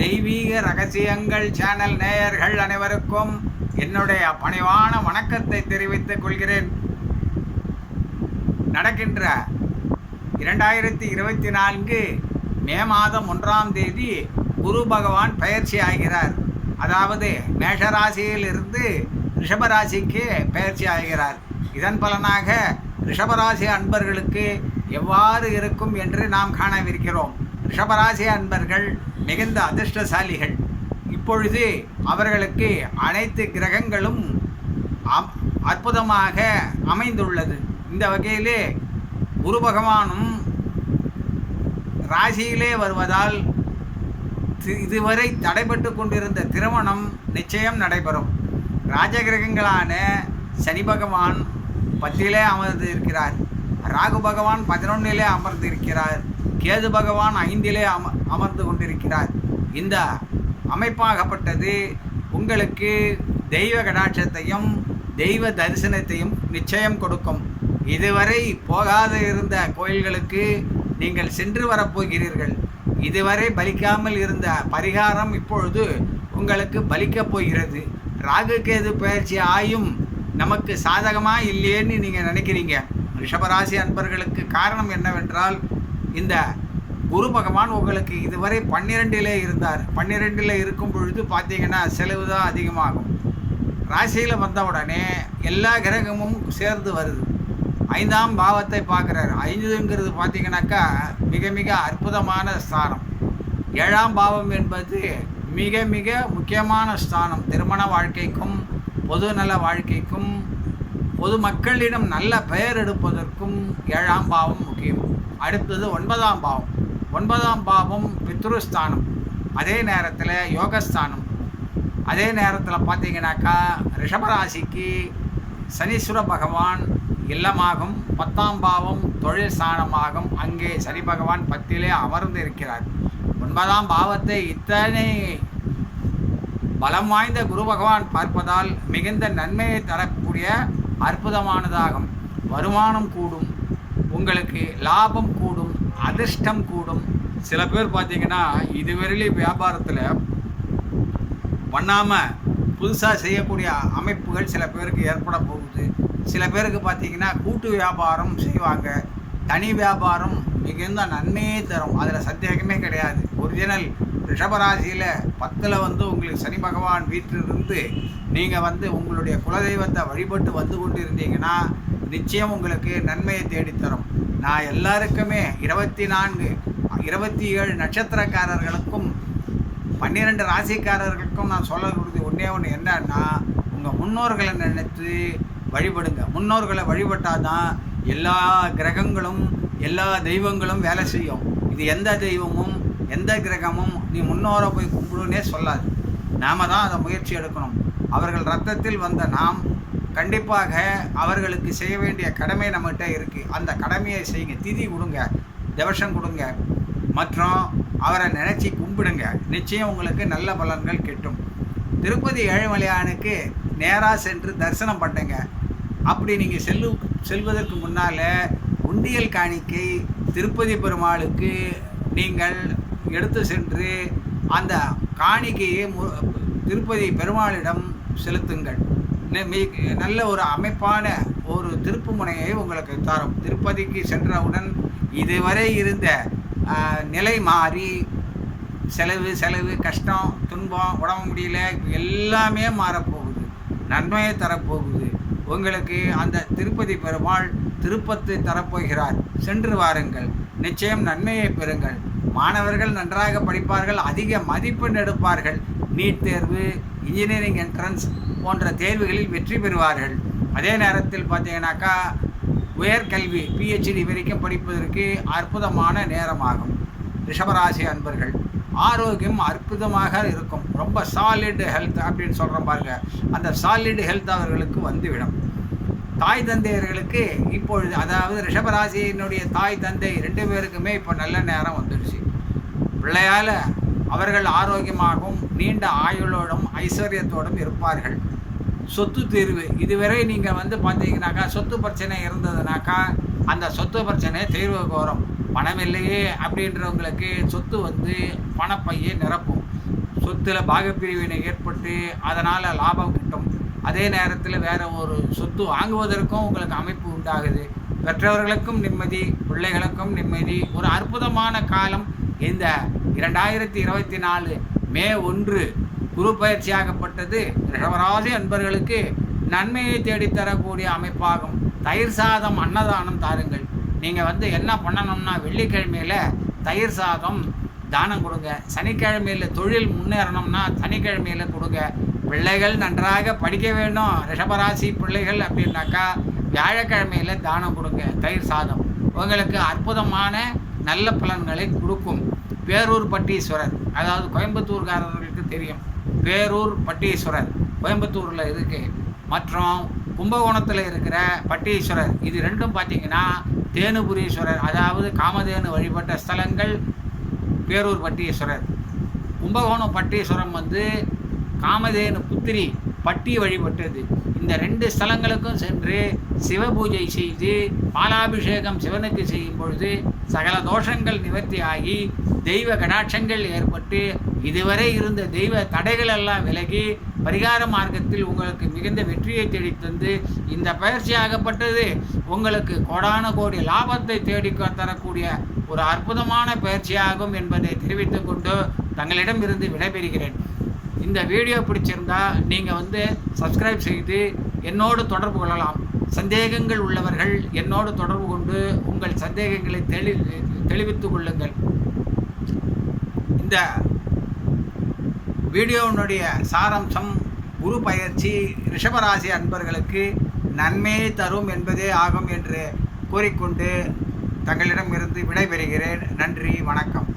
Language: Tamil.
தெய்வீக ரகசியங்கள் சேனல் நேயர்கள் அனைவருக்கும் என்னுடைய பணிவான வணக்கத்தை தெரிவித்துக் கொள்கிறேன். நடக்கின்ற இரண்டாயிரத்தி இருபத்தி நான்கு மே மாதம் ஒன்றாம் தேதி குரு பகவான் பயிற்சி ஆகிறார். அதாவது மேஷராசியில் இருந்து ரிஷபராசிக்கு பயிற்சி ஆகிறார். இதன் பலனாக ரிஷபராசி அன்பர்களுக்கு எவ்வாறு இருக்கும் என்று நாம் காணவிருக்கிறோம். ரிஷபராசி அன்பர்கள் மிகுந்த அதிர்ஷ்டசாலிகள். இப்பொழுது அவர்களுக்கு அனைத்து கிரகங்களும் அற்புதமாக அமைந்துள்ளது. இந்த வகையிலே குரு பகவானும் ராசியிலே வருவதால் இதுவரை தடைபட்டு கொண்டிருந்த திருமணம் நிச்சயம் நடைபெறும். ராஜகிரகங்களான சனி பகவான் பத்திலே அமர்ந்து இருக்கிறார் ராகு பகவான் பதினொன்னிலே அமர்ந்து இருக்கிறார் கேது பகவான் ஐந்திலே அம அமர்ந்து கொண்டிருக்கிறார். இந்த அமைப்பாகப்பட்டது உங்களுக்கு தெய்வ கடாட்சத்தையும் தெய்வ தரிசனத்தையும் நிச்சயம் கொடுக்கும். இதுவரை போகாத இருந்த கோயில்களுக்கு நீங்கள் சென்று வரப்போகிறீர்கள். இதுவரை பலிக்காமல் இருந்த பரிகாரம் இப்பொழுது உங்களுக்கு பலிக்கப் போகிறது. ராகு கேது பயிற்சி ஆயும் நமக்கு சாதகமாக இல்லையேன்னு நீங்கள் நினைக்கிறீங்க. ரிஷபராசி அன்பர்களுக்கு காரணம் என்னவென்றால் இந்த குரு பகவான் உங்களுக்கு இதுவரை பன்னிரெண்டிலே இருந்தார். பன்னிரெண்டில் இருக்கும் பொழுது பார்த்தீங்கன்னா செலவு தான் அதிகமாகும். ராசியில் வந்த உடனே எல்லா கிரகமும் சேர்ந்து வருது. ஐந்தாம் பாவத்தை பார்க்குறாரு. ஐந்துங்கிறது பார்த்தீங்கன்னாக்கா மிக மிக அற்புதமான ஸ்தானம். ஏழாம் பாவம் என்பது மிக மிக முக்கியமான ஸ்தானம். திருமண வாழ்க்கைக்கும் பொதுநல வாழ்க்கைக்கும் பொதுமக்களிடம் நல்ல பெயர் எடுப்பதற்கும் ஏழாம் பாவம் முக்கியம். அடுத்தது ஒன்பதாம் பாவம். ஒன்பதாம் பாவம் பித்ருஸ்தானம். அதே நேரத்தில் யோகஸ்தானம். அதே நேரத்தில் பார்த்தீங்கன்னாக்கா ரிஷபராசிக்கு சனீஸ்வர பகவான் இல்லமாகும். பத்தாம் பாவம் தொழில் ஸ்தானமாகும் அங்கே சனி பகவான் பத்திலே அமர்ந்து இருக்கிறார். ஒன்பதாம் பாவத்தை இத்தனை பலம் வாய்ந்த குரு பகவான் பார்ப்பதால் மிகுந்த நன்மையை தரக்கூடிய அற்புதமானதாகும். வருமானம் கூடும் உங்களுக்கு லாபம் கூடும் அதிர்ஷ்டம் கூடும். சில பேர் பார்த்தீங்கன்னா இதுவரையிலே வியாபாரத்தில் பண்ணாமல் புதுசாக செய்யக்கூடிய அமைப்புகள் சில பேருக்கு ஏற்பட போகுது. சில பேருக்கு பார்த்தீங்கன்னா கூட்டு வியாபாரம் செய்வாங்க. தனி வியாபாரம் மிகுந்த நன்மையே தரும். அதில் சந்தேகமே கிடையாது. ஒரிஜினல் ரிஷபராசியில் பத்தில் வந்து உங்களுக்கு சனி பகவான் வீட்டிலிருந்து நீங்கள் வந்து உங்களுடைய குலதெய்வத்தை வழிபட்டு வந்து கொண்டு இருந்தீங்கன்னா நிச்சயம் உங்களுக்கு நன்மையை தேடித்தரும். நான் எல்லாருக்குமே இருபத்தி நான்கு இருபத்தி ஏழு நட்சத்திரக்காரர்களுக்கும் பன்னிரெண்டு ராசிக்காரர்களுக்கும் நான் சொல்லக்கூடிய ஒன்றே ஒன்று என்னன்னா உங்கள் முன்னோர்களை நினைத்து வழிபடுங்க. முன்னோர்களை வழிபட்டால் தான் எல்லா கிரகங்களும் எல்லா தெய்வங்களும் வேலை செய்யும். இது எந்த தெய்வமும் எந்த கிரகமும் நீ முன்னோரை போய் கும்பிடுன்னே சொல்லாது. நாம தான் அதை முயற்சி எடுக்கணும். அவர்கள் ரத்தத்தில் வந்த நாம் கண்டிப்பாக அவர்களுக்கு செய்ய வேண்டிய கடமை நம்மகிட்ட இருக்குது அந்த கடமையை செய்யுங்க. திதி கொடுங்க. தவசம் கொடுங்க. மற்றும் அவரை நினச்சி கும்பிடுங்க. நிச்சயம் உங்களுக்கு நல்ல பலன்கள் கிட்டும். திருப்பதி ஏழுமலையானுக்கு நேராக சென்று தரிசனம் பண்ணுங்க. அப்படி நீங்கள் செல்லு செல்வதற்கு முன்னால் உண்டியல் காணிக்கை திருப்பதி பெருமாளுக்கு நீங்கள் எடுத்து சென்று அந்த காணிக்கையை மு- திருப்பதி பெருமாளிடம் செலுத்துங்கள். நல்ல ஒரு அமைப்பான ஒரு திருப்பு முனையை உங்களுக்கு தரும். திருப்பதிக்கு சென்றவுடன் இதுவரை இருந்த நிலை மாறி செலவு செலவு கஷ்டம் துன்பம் உடம்பு முடியல எல்லாமே மாறப்போகுது. நன்மையை தரப்போகுது. உங்களுக்கு அந்த திருப்பதி பெருமாள் திருப்பத்தை தரப்போகிறார். சென்று வாருங்கள். நிச்சயம் நன்மையை பெறுங்கள். மாணவர்கள் நன்றாக படிப்பார்கள் அதிக மதிப்பெண் எடுப்பார்கள். நீட் தேர்வு இன்ஜினியரிங் என்ட்ரன்ஸ் போன்ற தேர்வுகளில் வெற்றி பெறுவார்கள். அதே நேரத்தில் பார்த்தீங்கன்னாக்கா உயர்கல்வி பிஹெச்டி வரைக்கும் படிப்பதற்கு அற்புதமான நேரமாகும். ரிஷபராசி அன்பர்கள் ஆரோக்கியம் அற்புதமாக இருக்கும். ரொம்ப சாலிட் ஹெல்த் அப்படின்னு சொல்கிறோம் பாருங்க. அந்த சாலிட் ஹெல்த் அவர்களுக்கு வந்துவிடும். தாய் தந்தையர்களுக்கு இப்பொழுது அதாவது ரிஷபராசியினுடைய தாய் தந்தை ரெண்டு பேருக்குமே இப்போ நல்ல நேரம் வந்துடுச்சு. பிள்ளையால் அவர்கள் ஆரோக்கியமாகவும் நீண்ட ஆயுளோடும் ஐஸ்வர்யத்தோடும் இருப்பார்கள். சொத்து தீர்வு. இதுவரை நீங்கள் வந்து பார்த்தீங்கன்னாக்கா சொத்து பிரச்சனை இருந்ததுனாக்கா அந்த சொத்து பிரச்சனை தீர்வு கோரும். பணம் இல்லையே அப்படின்றவங்களுக்கு சொத்து வந்து பணப்பையை நிரப்பும். சொத்தில் பாகப்பிரிவினை ஏற்பட்டு அதனால் லாபம் கிட்டும். அதே நேரத்தில் வேறு ஒரு சொத்து வாங்குவதற்கும் உங்களுக்கு அமைப்பு உண்டாகுது. பெற்றவர்களுக்கும் நிம்மதி பிள்ளைகளுக்கும் நிம்மதி. ஒரு அற்புதமான காலம். இந்த இரண்டாயிரத்தி இருபத்தி நாலு மே ஒன்று குரு பயிற்சியாகப்பட்டது ரிஷபராசி அன்பர்களுக்கு நன்மையை தேடித்தரக்கூடிய அமைப்பாகும். தயிர் சாதம் அன்னதானம் தாருங்கள். நீங்கள் வந்து என்ன பண்ணணும்னா வெள்ளிக்கிழமையில் தயிர் சாதம் தானம் கொடுங்க. சனிக்கிழமையில் தொழில் முன்னேறணும்னா சனிக்கிழமையில் கொடுங்க. பிள்ளைகள் நன்றாக படிக்க வேண்டும். ரிஷபராசி பிள்ளைகள் அப்படின்னாக்கா வியாழக்கிழமையில் தானம் கொடுங்க. தயிர் சாதம். உங்களுக்கு அற்புதமான நல்ல பலன்களை கொடுக்கும். பேரூர் பட்டீஸ்வரர். அதாவது கோயம்புத்தூர்காரர்களுக்கு தெரியும். பேரூர் பட்டீஸ்வரர். கோயம்புத்தூரில் இருக்குது மற்றும் கும்பகோணத்தில் இருக்கிற பட்டீஸ்வரர். இது ரெண்டும் பார்த்தீங்கன்னா தேனுபுரீஸ்வரர். அதாவது காமதேனு வழிபட்ட ஸ்தலங்கள் பேரூர் பட்டீஸ்வரர். கும்பகோணம் பட்டீஸ்வரம் வந்து காமதேனு புத்திரி பட்டி வழிபட்டது. இந்த ரெண்டு ஸ்தலங்களுக்கும் சென்று சிவபூஜை செய்து பாலாபிஷேகம் சிவனுக்கு செய்யும் பொழுது சகல தோஷங்கள் நிவர்த்தி ஆகி தெய்வ கடாட்சங்கள் ஏற்பட்டு இதுவரை இருந்த தெய்வ தடைகள் எல்லாம் விலகி பரிகார மார்க்கத்தில் உங்களுக்கு மிகுந்த வெற்றியை தேடித்தந்து தந்து இந்த பயிற்சியாகப்பட்டது உங்களுக்கு கோடான கோடி லாபத்தை தேடி தரக்கூடிய ஒரு அற்புதமான பயிற்சியாகும் என்பதை தெரிவித்துக் கொண்டு தங்களிடம் இருந்து விடைபெறுகிறேன். இந்த வீடியோ பிடிச்சிருந்தா நீங்கள் வந்து சப்ஸ்கிரைப் செய்து என்னோடு தொடர்பு கொள்ளலாம். சந்தேகங்கள் உள்ளவர்கள் என்னோடு தொடர்பு கொண்டு உங்கள் சந்தேகங்களை தெளி தெளிவித்துக் கொள்ளுங்கள். இந்த வீடியோவினுடைய சாராம்சம் குரு பயிற்சி ரிஷபராசி அன்பர்களுக்கு நன்மையை தரும் என்பதே ஆகும் என்று கூறிக்கொண்டு தங்களிடம் இருந்து விடைபெறுகிறேன். நன்றி வணக்கம்.